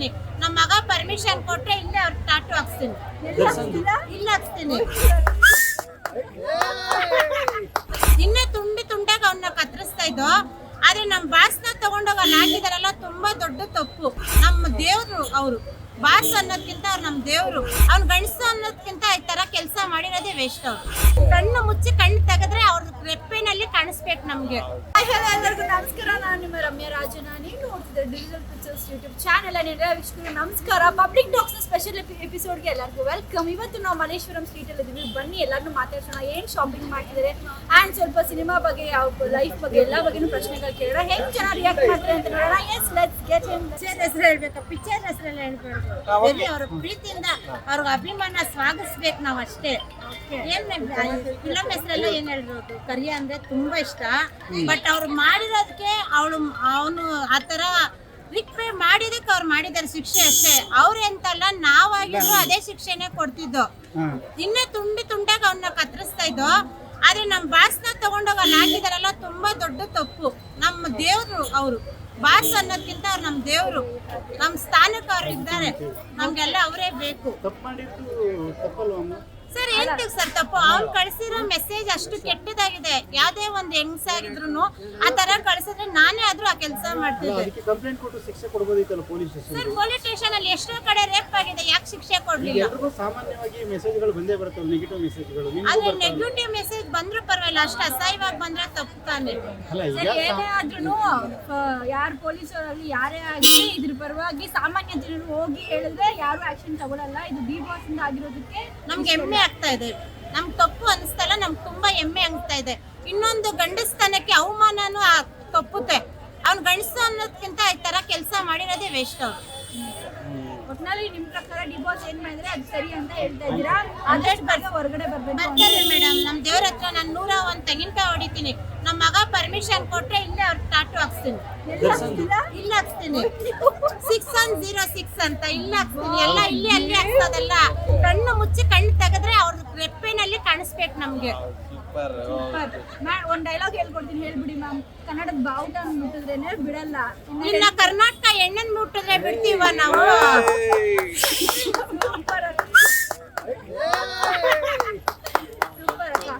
ಹೊಡಿತೀನಿ ನಮ್ಮ ಮಗ ಪರ್ಮಿಷನ್ ಕೊಟ್ರೆ ಇಲ್ಲೇ ಅವ್ರ ಟಾಟು ಹಾಕ್ಸ್ತೀನಿ. ಇಲ್ಲ ಹಾಕ್ಸ್ತೀನಿ. ಇನ್ನೇ ತುಂಡಿ ತುಂಡಾಗ ಅವ್ನ ಕತ್ತರಿಸ್ತಾ ಇದ್ದೋ ಆದ್ರೆ ನಮ್ಮ ಬಾಸ್ನ ತಗೊಂಡೋಗ ಹಾಕಿದಾರಲ್ಲ ತುಂಬಾ ದೊಡ್ಡ ತಪ್ಪು. ನಮ್ಮ ದೇವ್ರು ಅವರು. ಬಾಸ್ ಅನ್ನೋದ್ಕಿಂತ ಅವ್ರು ನಮ್ಮ ದೇವ್ರು. ಅವ್ನು ಗಂಡಸು ಅನ್ನೋದ್ಕಿಂತ ಈ ತರ ಕೆಲಸ ಮಾಡಿರೋದೇ ವೇಸ್ಟ್ ಅವ್ರು. ಕಣ್ಣು ಮುಚ್ಚಿ ಕಣ್ಣು ತೆಗೆದ್ರೆ ಅವ್ರ ರೆಪ್ಪೆನಲ್ಲಿ ಕಾಣಿಸ್ಬೇಕು ನಮ್ಗೆ. ಎಲ್ಲರಿಗೂ ನಮಸ್ಕಾರ. ನಾನು ನಿಮ್ಮ ರಮ್ಯ ರಾಜನ ನೀವು ನೋಡ್ತಿದ್ದೆ ಡಿಜಿಟಲ್ ಪಿಕ್ಚರ್ಸ್ ಯೂಟ್ಯೂಬ್ ಚಾನಲ್ ಏನಿದೆ ವಿಷ್ಣು ನಮಸ್ಕಾರ. ಪಬ್ಲಿಕ್ ಟಾಕ್ಸ್ ಸ್ಪೆಷಲ್ ಎಪಿಸೋಡ್ಗೆ ಎಲ್ಲರಿಗೂ ವೆಲ್ಕಮ್ ಇವತ್ತು ನಾವು ಮಲ್ಲೇಶ್ವರಂ ಸ್ಟ್ರೀಟಲ್ಲಿ ಇದ್ದೀವಿ ಬನ್ನಿ ಎಲ್ಲರನ್ನೂ ಮಾತಾಡ್ಸೋಣ. ಏನು ಶಾಪಿಂಗ್ ಮಾಡ್ತಿದ್ದಾರೆ? ಆ್ಯಂಡ್ ಸ್ವಲ್ಪ ಸಿನಿಮಾ ಬಗ್ಗೆ ಯಾವ ಲೈಫ್ ಬಗ್ಗೆ ಎಲ್ಲ ಬಗ್ಗೆನೂ ಪ್ರಶ್ನೆಗಳು ಕೇಳೋಣ. ಹೆಂಗ್ ಜನ ರಿಯಾಕ್ಟ್ ಮಾಡ್ತಾರೆ ಅಂತ ನೋಡೋಣ. Yes let's get in picture ಹೆಸರು ಹೇಳ್ಬೇಕು. ಪಿಕ್ಚರ್ ಹೆಸರೆಲ್ಲ ಹೇಳ್ಬೇಕು ಅವ್ರ ಪ್ರೀತಿಯಿಂದ ಅವ್ರ ಅಭಿಮಾನ ಸ್ವಾಗತಿಸ್ಬೇಕು ನಾವು ಅಷ್ಟೇ. ಏನ್ ಫಿಲಂ ಹೆಸರೆಲ್ಲ ಏನ್ ಹೇಳ್ಬೋದು? ಕರಿಯ ಅಂದ್ರೆ ತುಂಬಾ ಇಷ್ಟ. ಬಟ್ ಅವ್ರು ಮಾಡಿರೋದಕ್ಕೆ ಅವಳು ಅವನು ಆತರ ರಿಕ್ವೆ ಮಾಡಿದಕ್ಕೆ ಅವ್ರು ಮಾಡಿದಾರೆ ಶಿಕ್ಷೆ ಅಷ್ಟೇ. ಅವ್ರು ಎಂತಲ್ಲ ನಾವಾಗಿದ್ರು ಅದೇ ಶಿಕ್ಷೆನೆ ಕೊಡ್ತಿದ್ದೋ. ಇನ್ನೇ ತುಂಡಿ ತುಂಡಾಗ ಅವನ್ನ ಕತ್ತರಿಸ್ತಾ ಇದ್ದೋ ಆದ್ರೆ ನಮ್ಮ ಬಾಸ್ನ ತಗೊಂಡೋಗ ಹಾಕಿದಾರಲ್ಲ ತುಂಬಾ ದೊಡ್ಡ ತಪ್ಪು. ನಮ್ಮ ದೇವ್ರು ಅವರು. ಬಾಸ್ ಅನ್ನೋದ್ಕಿಂತ ಅವ್ರು ನಮ್ಮ ದೇವ್ರು. ನಮ್ಮ ಸ್ಥಾನಕ್ಕೆ ಅವ್ರು ಇದ್ದಾರೆ. ನಮ್ಗೆಲ್ಲ ಅವರೇ ಬೇಕು. ಸರ್ ಹೇಳ್ತೀವಿ ಸರ್ ತಪ್ಪು. ಅವ್ನು ಕಳ್ಸಿರೋ ಮೆಸೇಜ್ ಅಷ್ಟು ಕೆಟ್ಟದಾಗಿದೆ. ಯಾವ್ದೇ ಒಂದು ಹೆಂಗ್ಸಾಗಿದ್ರು ಆ ತರ ಕಳ್ಸಿದ್ರೆ ನಾನೇ ಆದ್ರೂ ಆ ಕೆಲಸ ಮಾಡ್ತಿದ್ದೆ. ಕಂಪ್ಲೇಂಟ್ ಕೊಟ್ಟು ಶಿಕ್ಷೆ police station sir police station ಅಲ್ಲಿ ಎಷ್ಟೋ ಕಡೆ ರೇಪ್ ಆಗಿದೆ. ಯಾಕೆ ಶಿಕ್ಷೆ ಕೊಡ್ಲಿಲ್ಲ? ಎಲ್ರಿಗೂ ಸಾಮಾನ್ಯವಾಗಿ ಮೆಸೇಜ್ಗಳು ಬಂದೇ ಬರ್ತವೆ ನೆಗೆಟಿವ್ ಮೆಸೇಜ್ಗಳು ಆದ್ರೆ ನೆಗೆಟಿವ್ ಮೆಸೇಜ್ ಬಂದ್ರು ಪರವಾಗಿಲ್ಲ. ಅಷ್ಟು ಅಸಹ್ಯವಾಗಿ ಬಂದ್ರೆ ತಪ್ಪು ತಾನೆ ಏನೇ ಆದ್ರೂ ಯಾರು ಪೊಲೀಸರಲ್ಲಿ ಯಾರೇ ಆಗಲಿ ಇದ್ರ ಪರವಾಗಿ ಸಾಮಾನ್ಯ ಜನರು ಹೋಗಿ ಹೇಳಿದ್ರೆ ಯಾರು ಆಕ್ಷನ್ ತಗೊಳಲ್ಲ. ಇದು ಬಿ ಬಾಸ್ ಇಂದ ಆಗಿರೋದಕ್ಕೆ ನಮ್ಗೆ ಹೆಮ್ಮೆ ಆಗ್ತಾ ಇದೆ. ನಮ್ಗೆ ತಪ್ಪು ಅನ್ಸ್ತಲ್ಲ ನಮ್ ನಮ್ಗೆ ತುಂಬಾ ಹೆಮ್ಮೆ ಆಗ್ತಾ ಇದೆ. ಇನ್ನೊಂದು ಗಂಡಸ್ತನಕ್ಕೆ ಅವಮಾನನೂ ಆ- ತಪ್ಪುತ್ತೆ. ಅವ್ನ್ ಗಂಡಸು ಅನ್ನೋದ್ಕಿಂತ ಈ ತರ ಕೆಲಸ ಮಾಡಿರೋದೇ ವೇಸ್ಟ್ ಅವ್ರು. ಒಟ್ನಲ್ಲಿ ನಿಮ್ ಪ್ರಕಾರ ಡಿವೋರ್ಸ್ ಏನ್ ಮಾಡಿದ್ರೆ ಅದು ಸರಿ ಅಂತ ಹೇಳ್ತಾ ಇದ್ದೀರಾ? ಆದಷ್ಟು ಬೇಗ ಹೊರಗಡೆ ಬರ್ಬೇಕು ಬರ್ತಾರೆ ಮೇಡಮ್ ನಮ್ ದೇವ್ರ ಹತ್ರ ನಾನು ನೂರ ಒಂದ್ ತೆಂಗಿನಕಾಯಿ ಹೊಡಿತೀನಿ. ನಮ್ಮ ಮಗ ಪರ್ಮಿಷನ್ ಕೊಟ್ರೆ ಇಲ್ಲೇ ಅವ್ರ ಟಾಟು ಹಾಕ್ಸ್ತೀನಿ. ಇಲ್ಲ ಹಾಕ್ಸ್ತೀನಿ. ಸಿಕ್ಸ್ ಒನ್ ಜೀರೋ ಸಿಕ್ಸ್ ಅಂತ ಇಲ್ಲ ಹಾಕ್ಸ್ತೀನಿ. ಎಲ್ಲ ಇಲ್ಲಿ ಅಲ್ಲಿ ಹಾಕ್ಸೋದಲ್ಲ. ಕಣ್ಣು ಮುಚ್ಚಿ ಕಣ್ಣು ತೆಗೆದ್ರೆ ಅವ್ರ ರೆಪ್ಪೆನಲ್ಲಿ ಕಾಣಿಸ್ಬೇಕು ನಮ್ಗೆ. ಒಂದ್ ಡೈಲಾಗ್ ಹೇಳ್ಕೊಡ್ತೀನಿ ಹೇಳ್ಬಿಡಿ ಮ್ಯಾಮ್. ಕನ್ನಡದ ಬಾವುಟ ಮುಟ್ಟಿದ್ರೇನೆ ಬಿಡಲ್ಲ. ಇನ್ನ ಕರ್ನಾಟಕ ಎಣ್ಣೆನ್ ಮುಟ್ಟಿದ್ರೆ ಬಿಡ್ತೀವ ನಾವು? ಸೂಪರ್ ಸೂಪರ್ ಅಕ್ಕ.